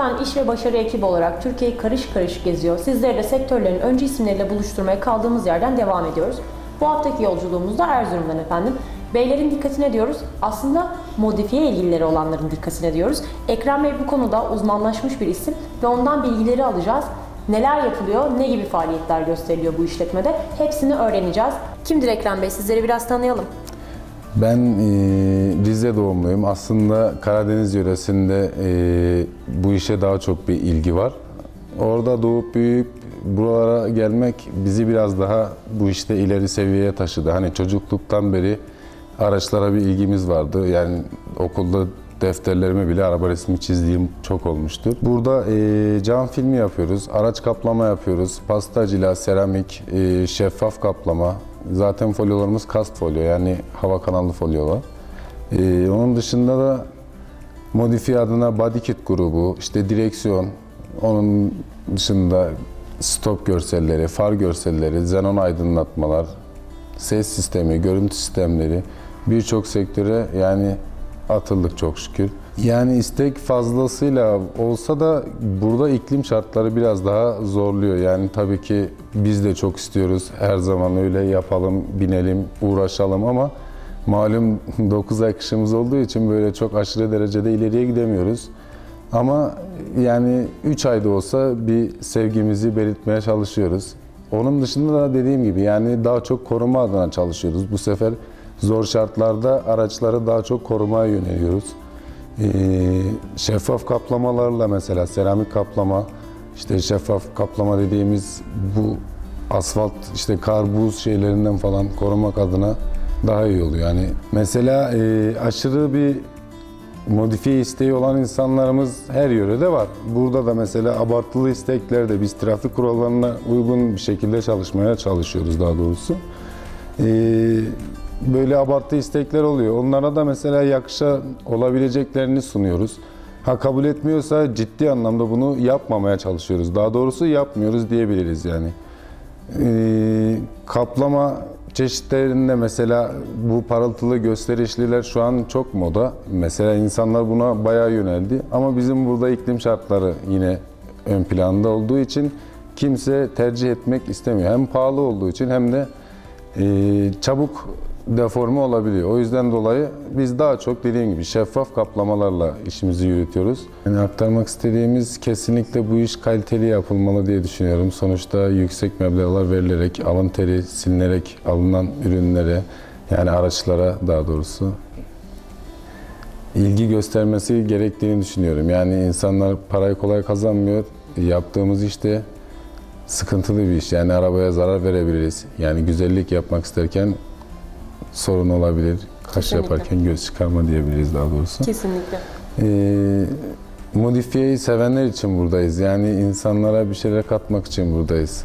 Efendim iş ve başarı ekibi olarak Türkiye'yi karış karış geziyor. Sizleri de sektörlerin öncü isimleriyle buluşturmaya kaldığımız yerden devam ediyoruz. Bu haftaki yolculuğumuzda Erzurum'dan efendim. Beylerin dikkatine diyoruz. Aslında modifiye ilgilileri olanların dikkatine diyoruz. Ekrem Bey bu konuda uzmanlaşmış bir isim ve ondan bilgileri alacağız. Neler yapılıyor, ne gibi faaliyetler gösteriliyor bu işletmede hepsini öğreneceğiz. Kimdir Ekrem Bey? Sizleri biraz tanıyalım. Ben e, Rize doğumluyum. Aslında Karadeniz yöresinde e, bu işe daha çok bir ilgi var. Orada doğup büyüyüp buralara gelmek bizi biraz daha bu işte ileri seviyeye taşıdı. Hani çocukluktan beri araçlara bir ilgimiz vardı. Yani okulda defterlerime bile araba resmi çizdiğim çok olmuştur. Burada e, cam filmi yapıyoruz, araç kaplama yapıyoruz, pastacıyla, seramik, e, şeffaf kaplama. Zaten folyolarımız kast folyo yani hava kanallı folyolar. E, onun dışında da modifiye adına body kit grubu, işte direksiyon, onun dışında stop görselleri, far görselleri, xenon aydınlatmalar, ses sistemi, görüntü sistemleri birçok sektöre yani atıldık çok şükür. Yani istek fazlasıyla olsa da burada iklim şartları biraz daha zorluyor. Yani tabii ki biz de çok istiyoruz. Her zaman öyle yapalım, binelim, uğraşalım ama malum 9 ay kışımız olduğu için böyle çok aşırı derecede ileriye gidemiyoruz. Ama yani 3 ayda olsa bir sevgimizi belirtmeye çalışıyoruz. Onun dışında da dediğim gibi yani daha çok koruma adına çalışıyoruz. Bu sefer zor şartlarda araçları daha çok korumaya yöneliyoruz. Ee, şeffaf kaplamalarla mesela seramik kaplama, işte şeffaf kaplama dediğimiz bu asfalt işte kar buz şeylerinden falan korumak adına daha iyi oluyor. Yani mesela e, aşırı bir modifiye isteği olan insanlarımız her yörede var. Burada da mesela abartılı isteklerde biz trafik kurallarına uygun bir şekilde çalışmaya çalışıyoruz daha doğrusu. Ee, böyle abartı istekler oluyor. Onlara da mesela yakışa olabileceklerini sunuyoruz. Ha kabul etmiyorsa ciddi anlamda bunu yapmamaya çalışıyoruz. Daha doğrusu yapmıyoruz diyebiliriz yani. Ee, kaplama çeşitlerinde mesela bu parıltılı gösterişliler şu an çok moda. Mesela insanlar buna bayağı yöneldi. Ama bizim burada iklim şartları yine ön planda olduğu için kimse tercih etmek istemiyor. Hem pahalı olduğu için hem de e, çabuk deforme olabiliyor. O yüzden dolayı biz daha çok dediğim gibi şeffaf kaplamalarla işimizi yürütüyoruz. Yani aktarmak istediğimiz kesinlikle bu iş kaliteli yapılmalı diye düşünüyorum. Sonuçta yüksek meblağlar verilerek, alın teri silinerek alınan ürünlere yani araçlara daha doğrusu ilgi göstermesi gerektiğini düşünüyorum. Yani insanlar parayı kolay kazanmıyor. Yaptığımız işte sıkıntılı bir iş. Yani arabaya zarar verebiliriz. Yani güzellik yapmak isterken sorun olabilir. Kaş Kesinlikle. yaparken göz çıkarma diyebiliriz daha doğrusu. Kesinlikle. Ee, modifiyeyi sevenler için buradayız. Yani insanlara bir şeyler katmak için buradayız.